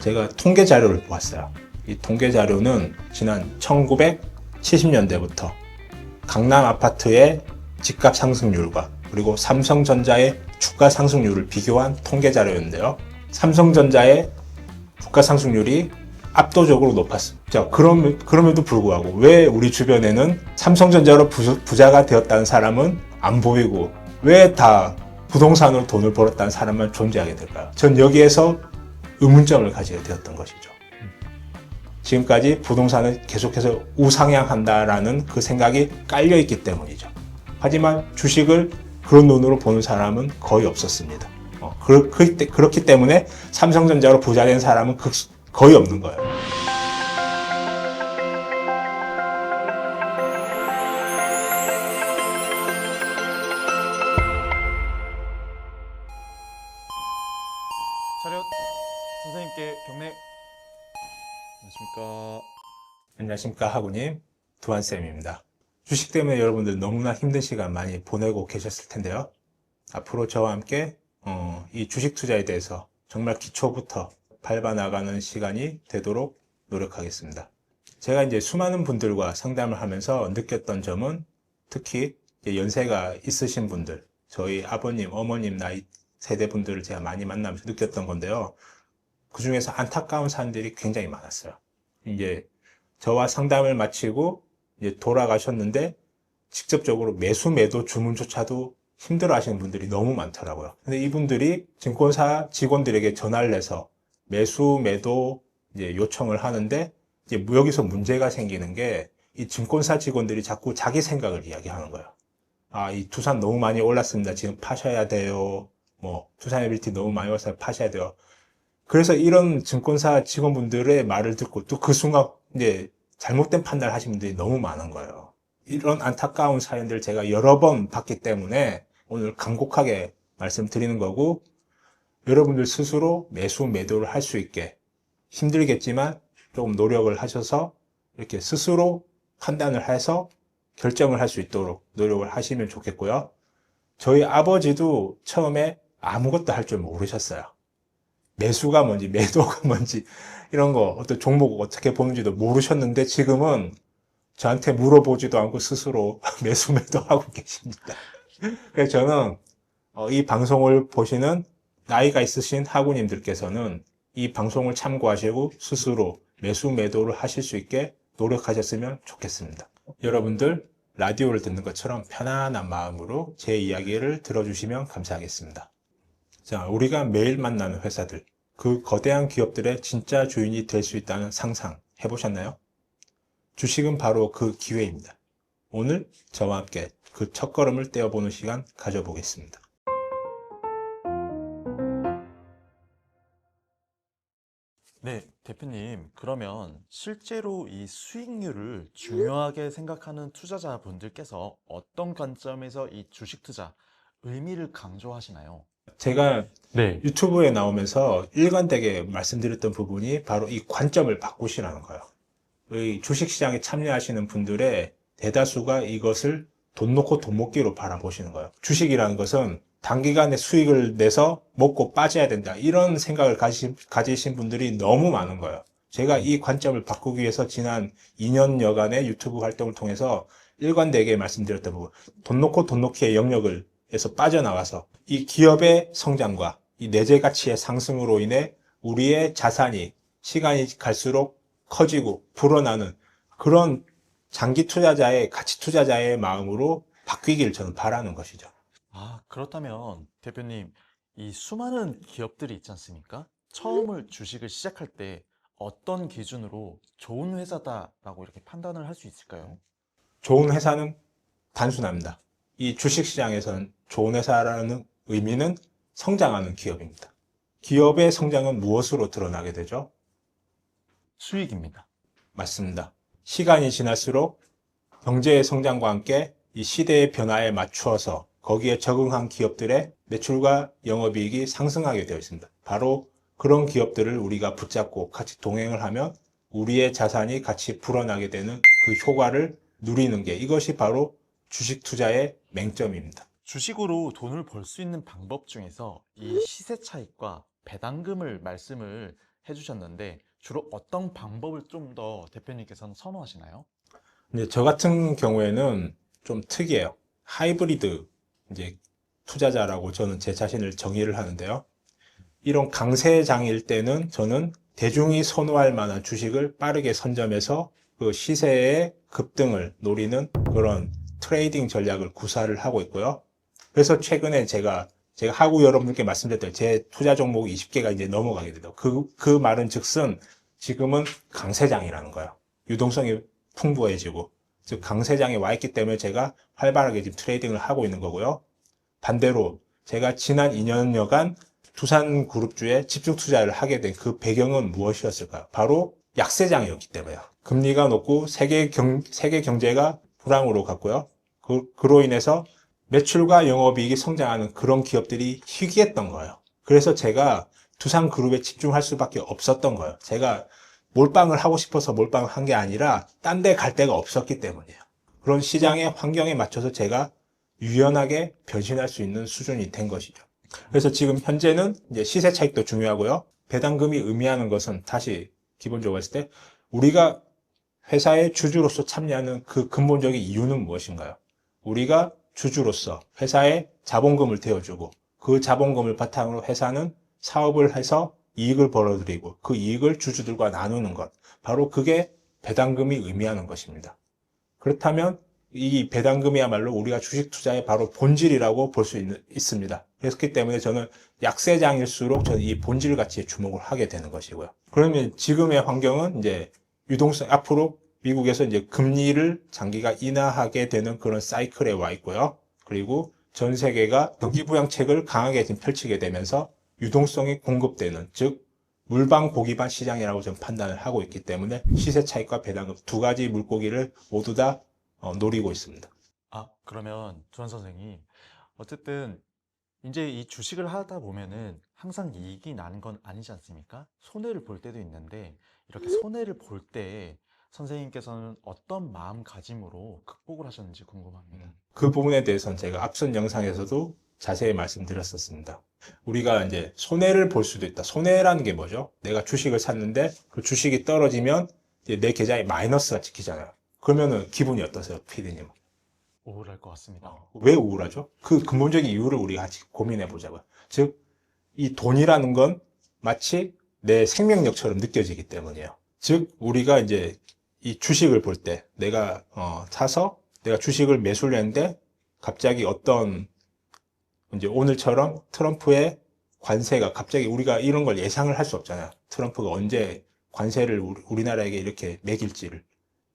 제가 통계 자료를 보았어요. 이 통계 자료는 지난 1970년대부터 강남 아파트의 집값 상승률과 그리고 삼성전자의 주가 상승률을 비교한 통계 자료였는데요. 삼성전자의 주가 상승률이 압도적으로 높았습니다. 자, 그럼, 그럼에도 불구하고 왜 우리 주변에는 삼성전자로 부, 부자가 되었다는 사람은 안 보이고 왜 다 부동산으로 돈을 벌었다는 사람만 존재하게 될까요? 전 여기에서 의문점을 가지게 되었던 것이죠. 지금까지 부동산은 계속해서 우상향한다라는 그 생각이 깔려 있기 때문이죠. 하지만 주식을 그런 눈으로 보는 사람은 거의 없었습니다. 어, 그, 그, 그렇기 때문에 삼성전자로 부자 된 사람은 극, 거의 없는 거예요. 안녕하십니까 하구님 두한쌤입니다. 주식 때문에 여러분들 너무나 힘든 시간 많이 보내고 계셨을 텐데요. 앞으로 저와 함께 어, 이 주식 투자에 대해서 정말 기초부터 밟아 나가는 시간이 되도록 노력하겠습니다. 제가 이제 수많은 분들과 상담을 하면서 느꼈던 점은 특히 연세가 있으신 분들, 저희 아버님, 어머님 나이 세대 분들을 제가 많이 만나면서 느꼈던 건데요. 그 중에서 안타까운 사람들이 굉장히 많았어요. 이제 저와 상담을 마치고 이제 돌아가셨는데 직접적으로 매수 매도 주문조차도 힘들어 하시는 분들이 너무 많더라고요. 근데 이분들이 증권사 직원들에게 전화를 해서 매수 매도 이제 요청을 하는데 이제 여기서 문제가 생기는 게 이 증권사 직원들이 자꾸 자기 생각을 이야기하는 거예요. 아, 이 투산 너무 많이 올랐습니다. 지금 파셔야 돼요. 뭐 투산 에빌티 너무 많이 올라서 파셔야 돼요. 그래서 이런 증권사 직원분들의 말을 듣고 또 그 순간 이제 잘못된 판단을 하신 분들이 너무 많은 거예요. 이런 안타까운 사연들 제가 여러 번 봤기 때문에 오늘 간곡하게 말씀드리는 거고 여러분들 스스로 매수 매도를 할 수 있게 힘들겠지만 조금 노력을 하셔서 이렇게 스스로 판단을 해서 결정을 할 수 있도록 노력을 하시면 좋겠고요. 저희 아버지도 처음에 아무것도 할 줄 모르셨어요. 매수가 뭔지 매도가 뭔지 이런 거 어떤 종목 어떻게 보는지도 모르셨는데 지금은 저한테 물어보지도 않고 스스로 매수 매도하고 계십니다. 그래서 저는 어, 이 방송을 보시는 나이가 있으신 학우님들께서는 이 방송을 참고하시고 스스로 매수 매도를 하실 수 있게 노력하셨으면 좋겠습니다. 여러분들 라디오를 듣는 것처럼 편안한 마음으로 제 이야기를 들어주시면 감사하겠습니다. 자, 우리가 매일 만나는 회사들, 그 거대한 기업들의 진짜 주인이 될 수 있다는 상상 해보셨나요? 주식은 바로 그 기회입니다. 오늘 저와 함께 그 첫걸음을 떼어보는 시간 가져보겠습니다. 네 대표님 그러면 실제로 이 수익률을 중요하게 생각하는 투자자분들께서 어떤 관점에서 이 주식 투자 의미를 강조하시나요? 제가 네 유튜브에 나오면서 일관되게 말씀드렸던 부분이 바로 이 관점을 바꾸시라는 거예요. 이 주식시장에 참여하시는 분들의 대다수가 이것을 돈 놓고 돈 먹기로 바라보시는 거예요. 주식이라는 것은 단기간에 수익을 내서 먹고 빠져야 된다. 이런 생각을 가지, 가지신 분들이 너무 많은 거예요. 제가 이 관점을 바꾸기 위해서 지난 2년여간의 유튜브 활동을 통해서 일관되게 말씀드렸던 부분, 돈 놓고 돈 놓기의 영역을 에서 빠져나와서 이 기업의 성장과 이 내재 가치의 상승으로 인해 우리의 자산이 시간이 갈수록 커지고 불어나는 그런 장기 투자자의 가치 투자자의 마음으로 바뀌기를 저는 바라는 것이죠. 아 그렇다면 대표님 이 수많은 기업들이 있지 않습니까? 처음을 주식을 시작할 때 어떤 기준으로 좋은 회사다라고 이렇게 판단을 할 수 있을까요? 좋은 회사는 단순합니다. 이 주식 시장에서는 좋은 회사라는 의미는 성장하는 기업입니다. 기업의 성장은 무엇으로 드러나게 되죠? 수익입니다. 맞습니다. 시간이 지날수록 경제의 성장과 함께 이 시대의 변화에 맞추어서 거기에 적응한 기업들의 매출과 영업이익이 상승하게 되어 있습니다. 바로 그런 기업들을 우리가 붙잡고 같이 동행을 하면 우리의 자산이 같이 불어나게 되는 그 효과를 누리는 게 이것이 바로 주식 투자의 맹점입니다. 주식으로 돈을 벌 수 있는 방법 중에서 이 시세 차익과 배당금을 말씀을 해주셨는데 주로 어떤 방법을 좀 더 대표님께서는 선호하시나요? 이제 저 같은 경우에는 좀 특이해요. 하이브리드 이제 투자자라고 저는 제 자신을 정의를 하는데요. 이런 강세장일 때는 저는 대중이 선호할 만한 주식을 빠르게 선점해서 그 시세의 급등을 노리는 그런 트레이딩 전략을 구사를 하고 있고요. 그래서 최근에 제가 제가 하고 여러분께 말씀드렸던 제 투자 종목 20개가 이제 넘어가게 돼요. 그, 그 말은 즉슨 지금은 강세장이라는 거예요. 유동성이 풍부해지고 즉 강세장에 와 있기 때문에 제가 활발하게 지금 트레이딩을 하고 있는 거고요. 반대로 제가 지난 2년여간 두산 그룹주에 집중 투자를 하게 된 그 배경은 무엇이었을까요? 바로 약세장이었기 때문에요. 금리가 높고 세계 경, 세계 경제가 불황으로 갔고요. 그, 그로 인해서 매출과 영업이익이 성장하는 그런 기업들이 희귀했던 거예요. 그래서 제가 두산 그룹에 집중할 수밖에 없었던 거예요. 제가 몰빵을 하고 싶어서 몰빵을 한 게 아니라 딴 데 갈 데가 없었기 때문이에요. 그런 시장의 환경에 맞춰서 제가 유연하게 변신할 수 있는 수준이 된 것이죠. 그래서 지금 현재는 이제 시세 차익도 중요하고요. 배당금이 의미하는 것은 다시 기본적으로 했을 때 우리가 회사의 주주로서 참여하는 그 근본적인 이유는 무엇인가요? 우리가 주주로서 회사에 자본금을 대어주고 그 자본금을 바탕으로 회사는 사업을 해서 이익을 벌어들이고 그 이익을 주주들과 나누는 것. 바로 그게 배당금이 의미하는 것입니다. 그렇다면 이 배당금이야말로 우리가 주식 투자의 바로 본질이라고 볼 수 있습니다. 그렇기 때문에 저는 약세장일수록 저는 이 본질 가치에 주목을 하게 되는 것이고요. 그러면 지금의 환경은 이제 유동성 앞으로 미국에서 이제 금리를 장기가 인하하게 되는 그런 사이클에 와 있고요. 그리고 전 세계가 경기 부양책을 강하게 지금 펼치게 되면서 유동성이 공급되는 즉 물방 고기반 시장이라고 저는 판단을 하고 있기 때문에 시세 차익과 배당금 두 가지 물고기를 모두 다 어, 노리고 있습니다. 아, 그러면 조한 선생님, 어쨌든 이제 이 주식을 하다 보면은 항상 이익이 나는 건 아니지 않습니까? 손해를 볼 때도 있는데 이렇게 손해를 볼 때 선생님께서는 어떤 마음가짐으로 극복을 하셨는지 궁금합니다. 그 부분에 대해서는 제가 앞선 영상에서도 자세히 말씀드렸었습니다. 우리가 이제 손해를 볼 수도 있다. 손해라는 게 뭐죠? 내가 주식을 샀는데 그 주식이 떨어지면 내 계좌에 마이너스가 찍히잖아요. 그러면은 기분이 어떠세요, 피디님? 우울할 것 같습니다. 왜 우울하죠? 그 근본적인 이유를 우리가 같이 고민해 보자고요. 즉, 이 돈이라는 건 마치 내 생명력처럼 느껴지기 때문이에요. 즉, 우리가 이제 이 주식을 볼 때 내가 어, 사서 내가 주식을 매수를 했는데 갑자기 어떤 이제 오늘처럼 트럼프의 관세가 갑자기 우리가 이런 걸 예상을 할 수 없잖아요. 트럼프가 언제 관세를 우리, 우리나라에게 이렇게 매길지를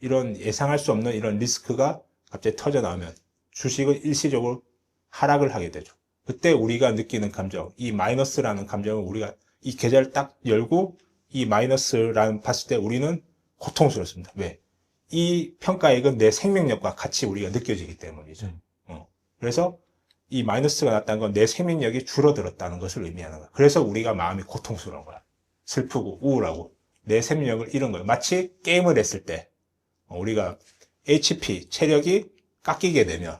이런 예상할 수 없는 이런 리스크가 갑자기 터져 나오면 주식은 일시적으로 하락을 하게 되죠. 그때 우리가 느끼는 감정, 이 마이너스라는 감정을 우리가 이 계좌를 딱 열고 이 마이너스라는 봤을 때 우리는 고통스럽습니다. 왜? 이 평가액은 내 생명력과 같이 우리가 느껴지기 때문이죠. 음. 어. 그래서 이 마이너스가 났다는 건 내 생명력이 줄어들었다는 것을 의미하는 거야. 그래서 우리가 마음이 고통스러운 거야. 슬프고 우울하고 내 생명력을 잃은 거야. 마치 게임을 했을 때 어, 우리가 HP 체력이 깎이게 되면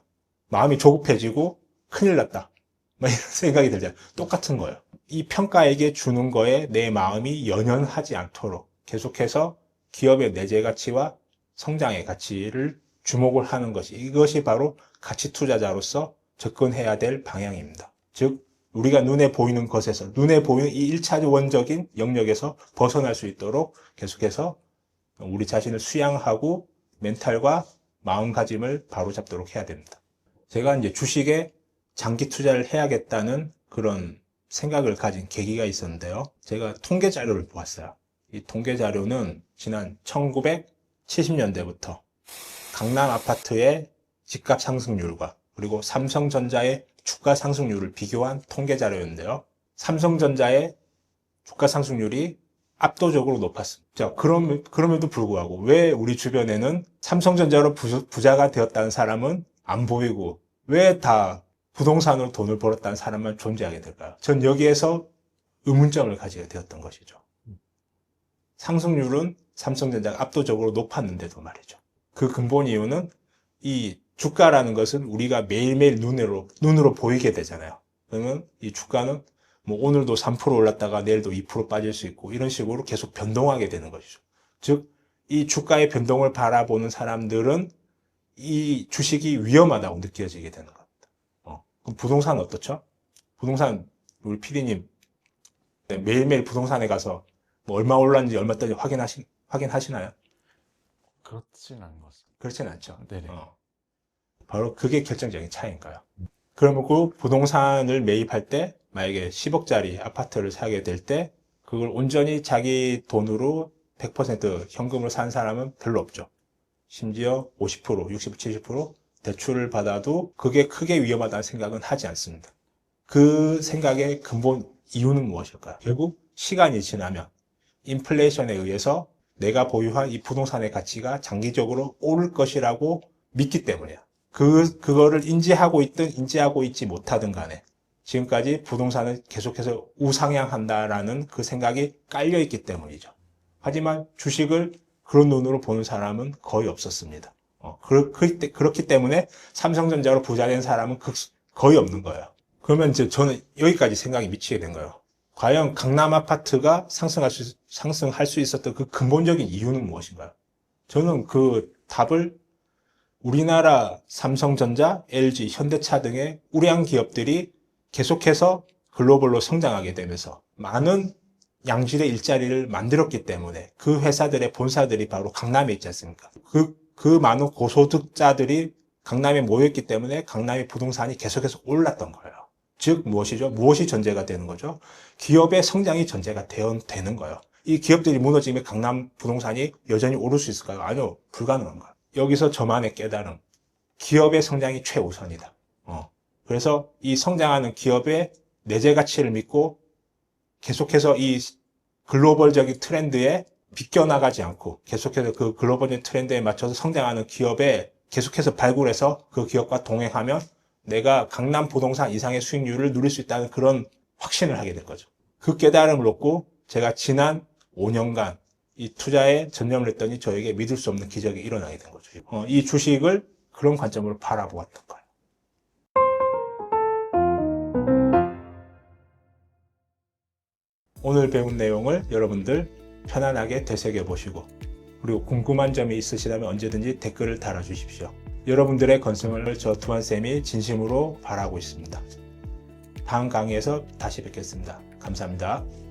마음이 조급해지고 큰일 났다. 막 이런 생각이 들잖아요. 똑같은 거예요. 이 평가에게 주는 거에 내 마음이 연연하지 않도록 계속해서 기업의 내재 가치와 성장의 가치를 주목을 하는 것이 이것이 바로 가치 투자자로서 접근해야 될 방향입니다. 즉 우리가 눈에 보이는 것에서 눈에 보이는 이 1차 원적인 영역에서 벗어날 수 있도록 계속해서 우리 자신을 수양하고 멘탈과 마음가짐을 바로잡도록 해야 됩니다. 제가 이제 주식에 장기 투자를 해야겠다는 그런 생각을 가진 계기가 있었는데요. 제가 통계 자료를 보았어요. 이 통계 자료는 지난 1970년대부터 강남 아파트의 집값 상승률과 그리고 삼성전자의 주가 상승률을 비교한 통계 자료였는데요. 삼성전자의 주가 상승률이 압도적으로 높았습니다. 자, 그럼, 그럼에도 불구하고 왜 우리 주변에는 삼성전자로 부, 부자가 되었다는 사람은 안 보이고 왜 다 부동산으로 돈을 벌었다는 사람만 존재하게 될까요? 전 여기에서 의문점을 가지게 되었던 것이죠. 상승률은 삼성전자가 압도적으로 높았는데도 말이죠. 그 근본 이유는 이 주가라는 것은 우리가 매일매일 눈으로, 눈으로 보이게 되잖아요. 그러면 이 주가는 뭐 오늘도 3% 올랐다가 내일도 2% 빠질 수 있고 이런 식으로 계속 변동하게 되는 것이죠. 즉, 이 주가의 변동을 바라보는 사람들은 이 주식이 위험하다고 느껴지게 되는 겁니다. 어, 그럼 부동산 어떻죠? 부동산 우리 PD님 매일매일 부동산에 가서 뭐 얼마 올랐는지 얼마 떨지 확인하시 확인하시나요? 그렇진 않은 것 같습니다. 그렇진 않죠. 네네. 어. 바로 그게 결정적인 차이인가요? 그러면 그 부동산을 매입할 때 만약에 10억짜리 아파트를 사게 될 때 그걸 온전히 자기 돈으로 100% 현금으로 산 사람은 별로 없죠. 심지어 50%, 60, 70% 대출을 받아도 그게 크게 위험하다는 생각은 하지 않습니다. 그 생각의 근본 이유는 무엇일까요? 결국 시간이 지나면 인플레이션에 의해서 내가 보유한 이 부동산의 가치가 장기적으로 오를 것이라고 믿기 때문이야. 그, 그거를 인지하고 있든 인지하고 있지 못하든 간에 지금까지 부동산을 계속해서 우상향한다라는 그 생각이 깔려 있기 때문이죠. 하지만 주식을 그런 눈으로 보는 사람은 거의 없었습니다. 어, 그렇, 기 그렇기 때문에 삼성전자로 부자 된 사람은 극- 거의 없는 거예요. 그러면 이제 저는 여기까지 생각이 미치게 된 거예요. 과연 강남 아파트가 상승할 수, 상승할 수 있었던 그 근본적인 이유는 무엇인가요? 저는 그 답을 우리나라 삼성전자, LG, 현대차 등의 우량 기업들이 계속해서 글로벌로 성장하게 되면서 많은 양질의 일자리를 만들었기 때문에 그 회사들의 본사들이 바로 강남에 있지 않습니까? 그, 그 많은 고소득자들이 강남에 모였기 때문에 강남의 부동산이 계속해서 올랐던 거예요. 즉, 무엇이죠? 무엇이 전제가 되는 거죠? 기업의 성장이 전제가 되는 거예요. 이 기업들이 무너지면 강남 부동산이 여전히 오를 수 있을까요? 아니요. 불가능한 거예요. 여기서 저만의 깨달음. 기업의 성장이 최우선이다. 어. 그래서 이 성장하는 기업의 내재 가치를 믿고 계속해서 이 글로벌적인 트렌드에 비껴나가지 않고 계속해서 그 글로벌적인 트렌드에 맞춰서 성장하는 기업에 계속해서 발굴해서 그 기업과 동행하면 내가 강남 부동산 이상의 수익률을 누릴 수 있다는 그런 확신을 하게 된 거죠. 그 깨달음을 얻고 제가 지난 5년간 이 투자에 전념을 했더니 저에게 믿을 수 없는 기적이 일어나게 된 거죠. 어, 이 주식을 그런 관점으로 바라보았던 거예요. 오늘 배운 내용을 여러분들 편안하게 되새겨 보시고 그리고 궁금한 점이 있으시다면 언제든지 댓글을 달아주십시오. 여러분들의 건승을 저 두한쌤이 진심으로 바라고 있습니다. 다음 강의에서 다시 뵙겠습니다. 감사합니다.